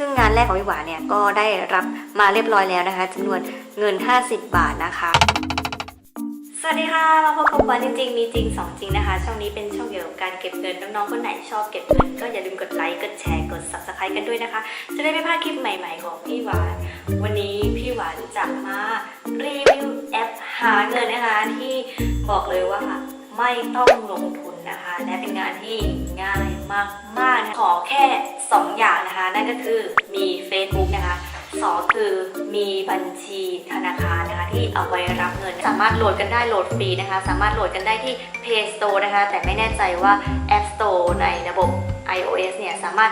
ซึ่งงานแรกของพี่หวานเนี่ยก็ได้รับมาเรียบร้อยแล้วนะคะจำนวนเงิน 50 บาทนะคะ สวัสดีค่ะมาพบกับวานจริงๆมีจริงสองจริงนะคะ ช่องนี้เป็นช่องเกี่ยวกับการเก็บเงินน้องๆคนไหนชอบเก็บเงิน ก็อย่าลืมกดไลค์กดแชร์กด subscribe กันด้วยนะคะ จะได้ไม่พลาดคลิปใหม่ ๆ ของพี่หวาน วันนี้พี่หวานจะมารีวิวแอปหาเงินนะคะที่บอกเลยว่าไม่ต้องลงทุน นะคะ และเป็นงานที่ง่ายมากๆนะขอแค่ 2 อย่างนะคะ นั่นก็คือมี Facebook นะคะสองคือมีบัญชีธนาคารนะคะที่เอาไว้รับเงิน สามารถโหลดกันได้โหลดฟรีนะคะ สามารถโหลดกันได้ที่ Play Store นะคะ แต่ไม่แน่ใจว่า App Store ในระบบ iOS เนี่ยสามารถ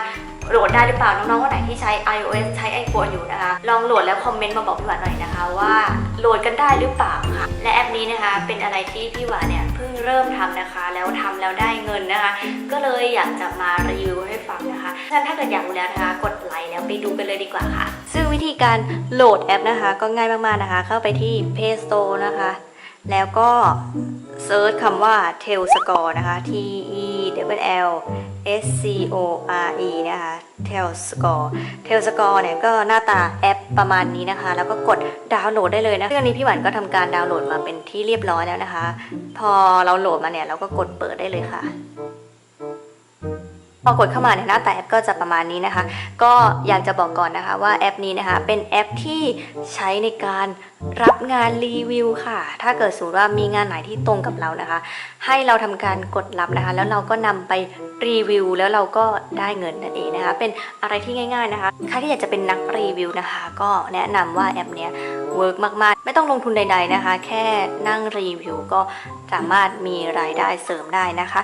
โหลดได้หรือเปล่าน้องๆคนไหนที่ใช้ iOS ใช้ iPhone อยู่นะคะ ลองโหลดแล้วคอมเมนต์มาบอกพี่หวานหน่อยนะคะ ว่าโหลดกันได้หรือเปล่าค่ะและแอปนี้นะคะเป็นอะไรที่พี่หวานเนี่ย งเริ่มทำนะคะ แล้วทำแล้วได้เงินนะคะ ก็เลยอยากจะมารีวิวให้ฟังนะคะฉะนั้นถ้าเกิดอยากรู้แล้วนะคะ กดไลค์แล้วไปดูกันเลยดีกว่าค่ะ ซึ่งวิธีการโหลดแอปนะคะ ก็ง่ายมากๆนะคะ เข้าไปที่ Play Store นะคะ แล้วก็ เซิร์ชคำว่า Tail Score นะคะ T E W L S C O R E นะคะ Tail Score Tail Score เนี่ยก็หน้าตาแอปประมาณนี้นะคะ แล้วก็กดดาวน์โหลดได้เลยนะซึ่งอันนี้พี่หวันก็ทำการดาวน์โหลดมาเป็นที่เรียบร้อยแล้วนะคะ พอเราโหลดมาเนี่ยเราก็กดเปิดได้เลยค่ะ พอกดเข้ามาในหน้าตาแอปก็จะประมาณนี้นะคะ ก็อยากจะบอกก่อนนะคะว่าแอปนี้นะคะเป็นแอปที่ใช้ในการรับงานรีวิวค่ะ ถ้าเกิดสมมติว่ามีงานไหนที่ตรงกับเรานะคะ ให้เราทำการกดรับนะคะ แล้วเราก็นำไปรีวิว แล้วเราก็ได้เงินนั่นเองนะคะ เป็นอะไรที่ง่าย ๆนะคะ ใครที่อยากจะเป็นนักรีวิวนะคะ ก็แนะนำว่าแอปเนี้ย เวิร์กมาก ๆ ไม่ต้องลงทุนใด ๆ นะคะ แค่นั่งรีวิวก็สามารถมีรายได้เสริมได้นะคะ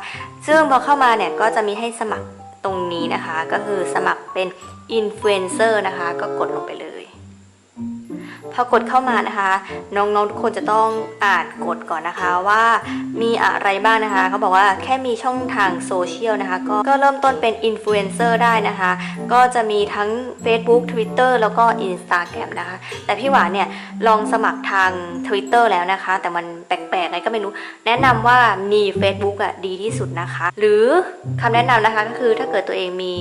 ซึ่งพอเข้ามาเนี่ยก็จะมีให้สมัครตรงนี้นะคะ ก็คือสมัครเป็นอินฟลูเอนเซอร์นะคะ ก็กดลงไปเลย พอกดเข้ามานะคะ น้องๆทุกคนจะต้องอ่านกฎก่อนนะคะว่ามีอะไรบ้างนะคะเขาบอกว่าแค่มีช่องทางโซเชียลนะคะก็ก็เริ่มต้นเป็นอินฟลูเอนเซอร์ได้นะคะ ก็จะมีทั้ง Facebook Twitter แล้วก็ Instagram นะคะ แต่พี่หวานเนี่ยลองสมัครทาง Twitter แล้วนะคะ แต่มันแปลกๆไงก็ไม่รู้ แนะนำว่ามี Facebook อะดีที่สุดนะคะ หรือคำแนะนำนะคะก็คือถ้าเกิดตัวเองมี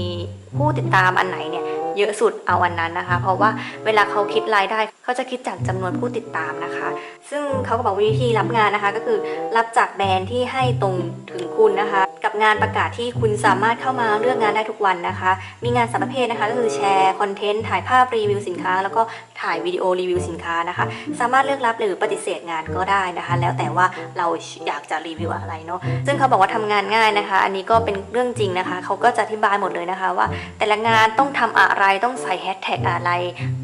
ผู้ติดตามอันไหนเนี่ยเยอะสุดเอาอันนั้นนะคะ เพราะว่าเวลาเขาคิดรายได้เขาจะคิดจากจำนวนผู้ติดตามนะคะ ซึ่งเขาก็บอกวิธีรับงานนะคะ ก็คือรับจากแบรนด์ที่ให้ตรงถึงคุณนะคะ กับงานประกาศที่คุณสามารถเข้ามาเลือกงานได้ทุกวันนะคะ มีงานสามประเภทนะคะ ก็คือแชร์คอนเทนต์ถ่ายภาพรีวิวสินค้า แล้วก็ ถ่ายวิดีโอรีวิวสินค้านะคะ สามารถเลือกรับหรือปฏิเสธงานก็ได้นะคะ แล้วแต่ว่าเราอยากจะรีวิวอะไรเนาะซึ่งเขาบอกว่าทำงานง่ายนะคะ อันนี้ก็เป็นเรื่องจริงนะคะ เขาก็จะอธิบายหมดเลยนะคะ ว่า แต่ละงานต้องทำอะไรต้องใส่แฮชแท็กอะไร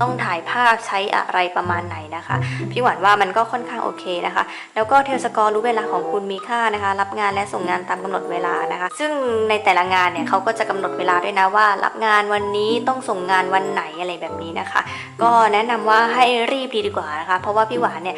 ต้องถ่ายภาพใช้อะไรประมาณไหนนะคะพี่หวานว่ามันก็ค่อนข้างโอเคนะคะ แล้วก็เทลสกอร์รู้เวลาของคุณมีค่านะคะ รับงานและส่งงานตามกำหนดเวลานะคะ ซึ่งในแต่ละงานเนี่ยเขาก็จะกำหนดเวลาด้วยนะว่า รับงานวันนี้ต้องส่งงานวันไหนอะไรแบบนี้นะคะ ก็แนะนำว่าให้รีบดีดีกว่านะคะ เพราะว่าพี่หวานเนี่ย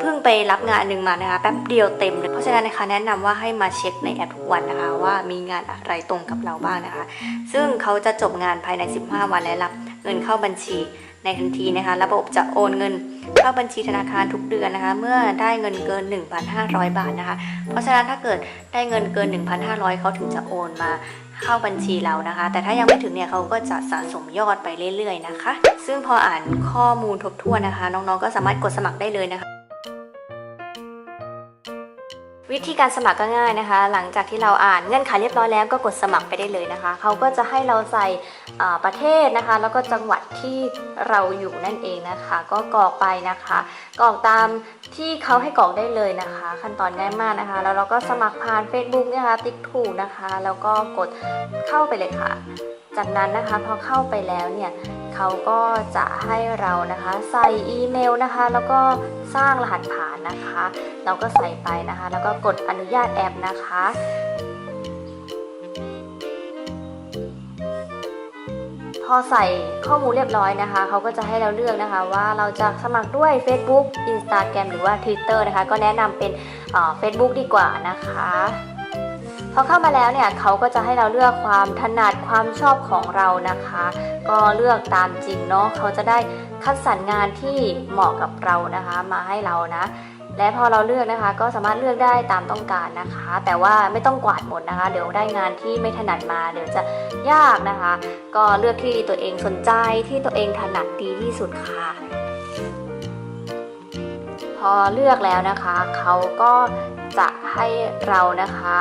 เพิ่งไปรับงานหนึ่งมานะคะแป๊บเดียวเต็มเลยเพราะฉะนั้นนะคะแนะนำว่าให้มาเช็คในแอปทุกวันนะคะ ว่ามีงานอะไรตรงกับเราบ้างนะคะ ซึ่งเขาจะจบงานภายใน 15 วันและรับเงินเข้าบัญชีในทันทีนะคะ ระบบจะโอนเงินเข้าบัญชีธนาคารทุกเดือนนะคะ เมื่อได้เงินเกิน 1,500 บาทนะคะ เพราะฉะนั้นถ้าเกิดได้เงินเกิน 1,500เขาถึงจะโอนมา เข้าบัญชีเรานะคะ แต่ถ้ายังไม่ถึงเนี่ยเขาก็จะสะสมยอดไปเรื่อยๆนะคะ ซึ่งพออ่านข้อมูลทบทวนนะคะ น้องๆก็สามารถกดสมัครได้เลยนะคะ วิธีการสมัครก็ง่ายนะคะ หลังจากที่เราอ่านเงื่อนไขเรียบร้อยแล้วก็กดสมัครไปได้เลยนะคะ เขาก็จะให้เราใส่ประเทศนะคะ แล้วก็จังหวัดที่เราอยู่นั่นเองนะคะ ก็กรอกไปนะคะ กรอกตามที่เขาให้กรอกได้เลยนะคะ ขั้นตอนง่ายมากนะคะ แล้วเราก็สมัครผ่าน Facebook นะคะ ติ๊กถูกนะคะ แล้วก็กดเข้าไปเลยค่ะ จากนั้นนะคะพอเข้าไปแล้วเนี่ยเขาก็จะให้เรานะคะใส่อีเมลนะคะ แล้วก็สร้างรหัสผ่านนะคะ เราก็ใส่ไปนะคะ แล้วก็กดอนุญาตแอปนะคะพอใส่ข้อมูลเรียบร้อยนะคะ เขาก็จะให้เราเลือกนะคะ ว่าเราจะสมัครด้วย Facebook Instagram หรือว่า Twitter นะคะ ก็แนะนำเป็นเอ่อ Facebook ดีกว่านะคะ พอเข้ามาแล้วเนี่ยเขาก็จะให้เราเลือกความถนัดความชอบของเรานะคะ ก็เลือกตามจริงเนาะเขาจะได้คัดสรรงานที่เหมาะกับเรานะคะมาให้เรานะ และพอเราเลือกนะคะ ก็สามารถเลือกได้ตามต้องการนะคะ แต่ว่าไม่ต้องกวาดหมดนะคะ เดี๋ยวได้งานที่ไม่ถนัดมาเดี๋ยวจะยากนะคะ ก็เลือกที่ตัวเองสนใจที่ตัวเองถนัดดีที่สุดค่ะพอเลือกแล้วนะคะ เขาก็จะให้เรานะคะ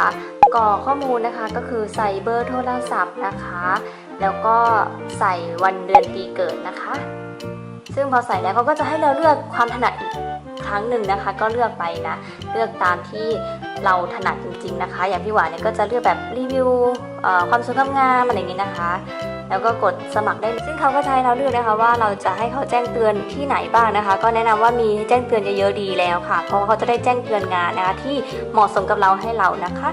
กรอกข้อมูลนะคะก็คือใส่เบอร์โทรศัพท์นะคะ แล้วก็ใส่วันเดือนปีเกิดนะคะ ซึ่งพอใส่แล้วเขาก็จะให้เราเลือกความถนัดอีกครั้งหนึ่งนะคะ ก็เลือกไปนะเลือกตามที่เราถนัดจริง ๆนะคะ อย่างพี่หวานเนี่ยก็จะเลือกแบบรีวิวความสวยความงามอะไรอย่างนี้นะคะ แล้วก็กดสมัครได้ ซึ่งเขาก็ให้เราเลือกนะคะว่าเราจะให้เขาแจ้งเตือนที่ไหนบ้างนะคะ ก็แนะนำว่ามีแจ้งเตือนเยอะๆดีแล้วค่ะ เพราะเขาจะได้แจ้งเตือนงานนะคะที่เหมาะสมกับเราให้เรานะคะ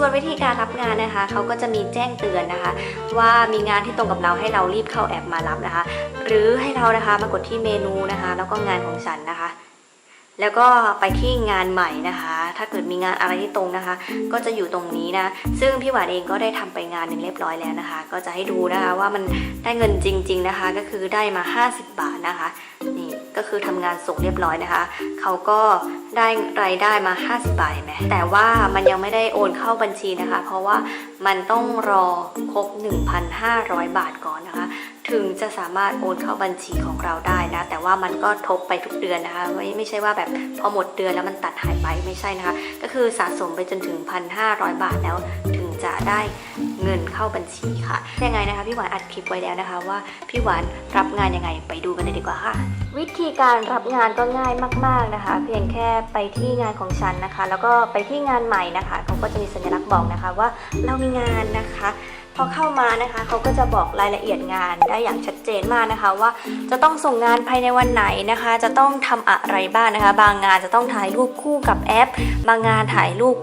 ส่วนวิธีการรับงานนะคะ เขาก็จะมีแจ้งเตือนนะคะ ว่ามีงานที่ตรงกับเราให้เรารีบเข้าแอปมารับนะคะ หรือให้เรานะคะมากดที่เมนูนะคะ แล้วก็งานของฉันนะคะ แล้วก็ไปที่งานใหม่นะคะ ถ้าเกิดมีงานอะไรที่ตรงนะคะ ก็จะอยู่ตรงนี้นะ ซึ่งพี่หวานเองก็ได้ทำไปงานหนึ่งเรียบร้อยแล้วนะคะ ก็จะให้ดูนะคะว่ามันได้เงินจริง ๆนะคะ ก็คือได้มา 50 บาทนะคะ ก็คือทำงานส่งเรียบร้อยนะคะ เขาก็ได้รายได้มา 50 บาทเห็นไหมแต่ว่ามันยังไม่ได้โอนเข้าบัญชีนะคะ เพราะว่ามันต้องรอครบ 1,500 บาทก่อนนะคะ ถึงจะสามารถโอนเข้าบัญชีของเราได้นะ แต่ว่ามันก็ทบไปทุกเดือนนะคะ ไม่ไม่ใช่ว่าแบบพอหมดเดือนแล้วมันตัดหายไปไม่ใช่นะคะ ก็คือสะสมไปจนถึง 1,500 บาทแล้ว จะได้เงินเข้าบัญชีค่ะ ยังไงนะคะพี่หวานอัดคลิปไว้แล้วนะคะ ว่าพี่หวานรับงานยังไงไปดูกันเลยดีกว่าค่ะ วิธีการรับงานก็ง่ายมาก ๆนะคะ เพียงแค่ไปที่งานของฉันนะคะ แล้วก็ไปที่งานใหม่นะคะเขาก็จะมีสัญลักษณ์บอกนะคะว่าเรามีงานนะคะพอเข้ามานะคะเขาก็จะบอกรายละเอียดงานได้อย่างชัดเจนมากนะคะว่าจะต้องส่งงานภายในวันไหนนะคะ จะต้องทำอะไรบ้างนะคะ บางงานจะต้องถ่ายรูปคู่กับแอป บางงานถ่ายรูป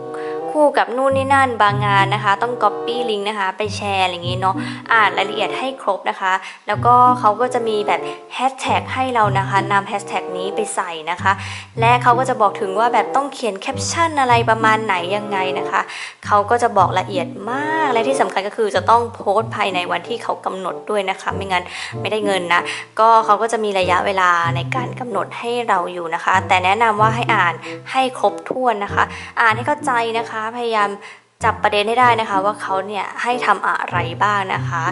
คู่กับนู่นนี่นั่นบางงานนะคะ ต้อง copy ลิงก์นะคะ ไปแชร์อะไรอย่างนี้เนาะอ่านรายละเอียดให้ครบนะคะ แล้วก็เขาก็จะมีแบบแฮชแท็กให้เรานะคะนำแฮชแท็กนี้ไปใส่นะคะ และเขาก็จะบอกถึงว่าแบบต้องเขียนแคปชั่นอะไรประมาณไหนยังไงนะคะเขาก็จะบอกละเอียดมากและที่สำคัญก็คือจะต้องโพสต์ภายในวันที่เขากำหนดด้วยนะคะ ไม่งั้นไม่ได้เงินนะก็เขาก็จะมีระยะเวลาในการกำหนดให้เราอยู่นะคะ แต่แนะนำว่าให้อ่านให้ครบถ้วนนะคะ อ่านให้เข้าใจนะคะพยายามจับประเด็นให้ได้นะคะว่าเขาเนี่ยให้ทำอะไรบ้างนะคะ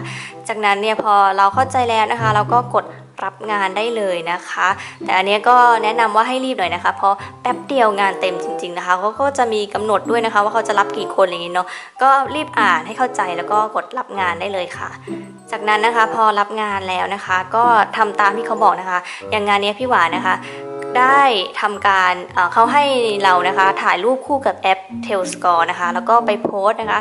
จากนั้นเนี่ยพอเราเข้าใจแล้วนะคะ เราก็กดรับงานได้เลยนะคะ แต่อันนี้ก็แนะนำว่าให้รีบหน่อยนะคะ เพราะแป๊บเดียวงานเต็มจริง ๆนะคะเขาก็จะมีกำหนดด้วยนะคะ ว่าเขาจะรับกี่คนอย่างนี้เนาะก็รีบอ่านให้เข้าใจแล้วก็กดรับงานได้เลยค่ะ จากนั้นนะคะพอรับงานแล้วนะคะ ก็ทำตามที่เขาบอกนะคะ อย่างงานนี้พี่หวานนะคะ ได้ทำการเขาให้เรานะคะถ่ายรูปคู่กับแอป t a l s c o r e นะคะ แล้วก็ไปโพสต์นะคะ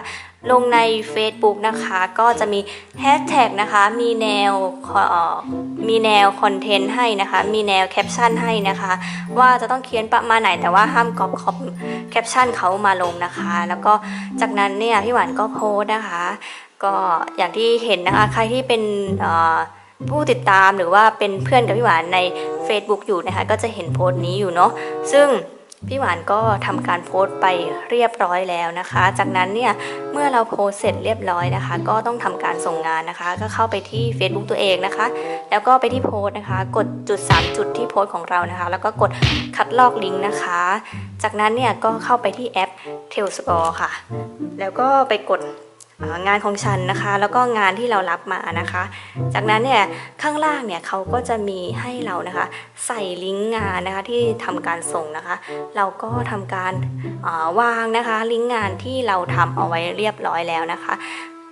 ลงใน Facebook นะคะ ก็จะมีแฮชแท็กนะคะ มีแนวมีแนวคอนเทนต์ให้นะคะ มีแนวแคปชั่นให้นะคะ ว่าจะต้องเขียนประมาณไหนแต่ว่าห้ามก๊อปคอปแคปชั่นเขามาลงนะคะ แล้วก็จากนั้นเนี่ยพี่หวานก็โพสต์นะคะ ก็อย่างที่เห็นนะคะ ใครที่เป็นเอ่อ ผู้ติดตามหรือว่าเป็นเพื่อนกับพี่หวานใน Facebook อยู่นะคะ ก็จะเห็นโพสต์นี้อยู่เนาะซึ่งพี่หวานก็ทำการโพสต์ไปเรียบร้อยแล้วนะคะ จากนั้นเนี่ยเมื่อเราโพสต์เสร็จเรียบร้อยนะคะ ก็ต้องทำการส่งงานนะคะ ก็เข้าไปที่ Facebook ตัวเองนะคะ แล้วก็ไปที่โพสต์นะคะ กดจุด 3 จุดที่โพสต์ของเรานะคะ แล้วก็กดคัดลอกลิงก์นะคะ จากนั้นเนี่ยก็เข้าไปที่แอป t a i l s c o r e ค่ะ แล้วก็ไปกด งานของฉันนะคะ แล้วก็งานที่เรารับมานะคะ จากนั้นเนี่ยข้างล่างเนี่ยเขาก็จะมีให้เรานะคะ ใส่ลิงก์งานนะคะที่ทำการส่งนะคะ เราก็ทำการาวางนะคะ ลิงก์งานที่เราทำเอาไว้เรียบร้อยแล้วนะคะ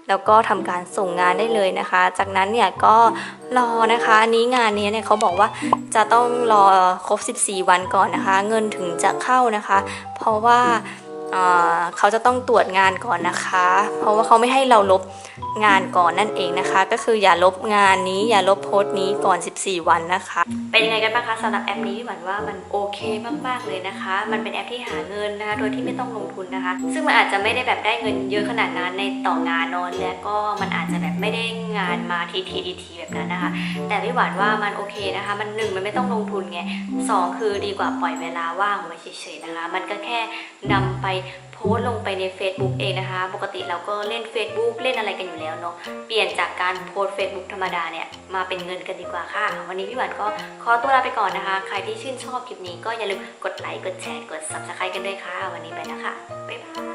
แล้วก็ทำการส่งงานได้เลยนะคะ จากนั้นเนี่ยก็รอนะคะนนี้งานนี้เนี่ยเขาบอกว่าจะต้องรอครบ 14 วันก่อนนะคะ เงินถึงจะเข้านะคะ เพราะว่า เขาจะต้องตรวจงานก่อนนะคะ เพราะว่าเขาไม่ให้เราลบงานก่อนนั่นเองนะคะ ก็คืออย่าลบงานนี้อย่าลบโพสต์นี้ก่อน 14 วันนะคะ เป็นยังไงกันบ้างคะสำหรับแอปนี้พี่หวันว่ามันโอเคมากๆเลยนะคะ มันเป็นแอปที่หาเงินนะคะ โดยที่ไม่ต้องลงทุนนะคะ ซึ่งมันอาจจะไม่ได้แบบได้เงินเยอะขนาดนั้นในต่องานนอนและก็มันอาจจะแบบไม่ได้งานมาทีทีทีทีแบบนั้นนะคะ แต่พี่หวานว่ามันโอเคนะคะ มันหนึ่งมันไม่ต้องลงทุนไงสองคือดีกว่าปล่อยเวลาว่างไว้เฉยๆนะคะ มันก็แค่นำไป โพสต์ลงไปใน Facebook เองนะคะ ปกติเราก็เล่น Facebook เล่นอะไรกันอยู่แล้วเนาะ เปลี่ยนจากการโพสต์ Facebook ธรรมดาเนี่ย มาเป็นเงินกันดีกว่าค่ะ วันนี้พี่หวานก็ขอตัวลาไปก่อนนะคะ ใครที่ชื่นชอบคลิปนี้ก็อย่าลืมกดไลค์ กดแชร์ กด Subscribe กันด้วยค่ะ วันนี้ไปแล้วค่ะ บ๊ายบาย